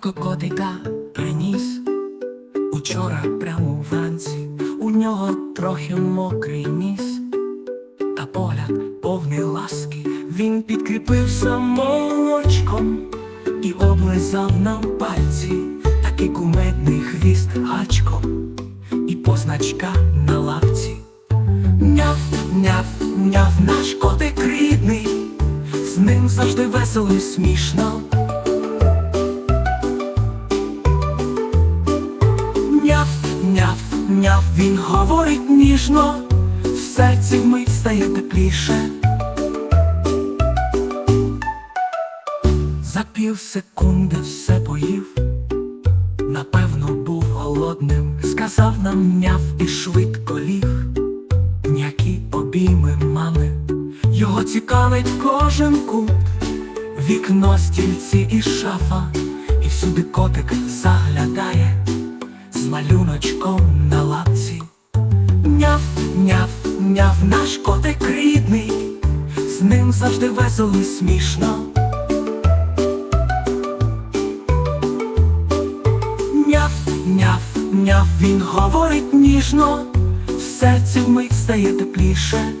татко котика приніс. Учора прямо вранці, у нього трохи мокрий ніс, та погляд повний ласки, він підкріпився молочком і облизав нам пальці, такий кумедний хвіст гачком і позначка на лапці. Няв, няв, няв, наш котик рідний, з ним завжди весело і смішно. Няв, няв, він говорить ніжно, в серці вмить стає тепліше. За пів секунди все поїв, напевно, був голодним, сказав нам няв і швидко ліг. М'які обійми мами, його цікавить кожен кут, вікно, стільці і шафа, і всюди котик заглядає малюночком на лапці. Няв, няв, няв, наш котик рідний, з ним завжди весело і смішно. Няв, няв, няв, він говорить ніжно, в серці вмить стає тепліше.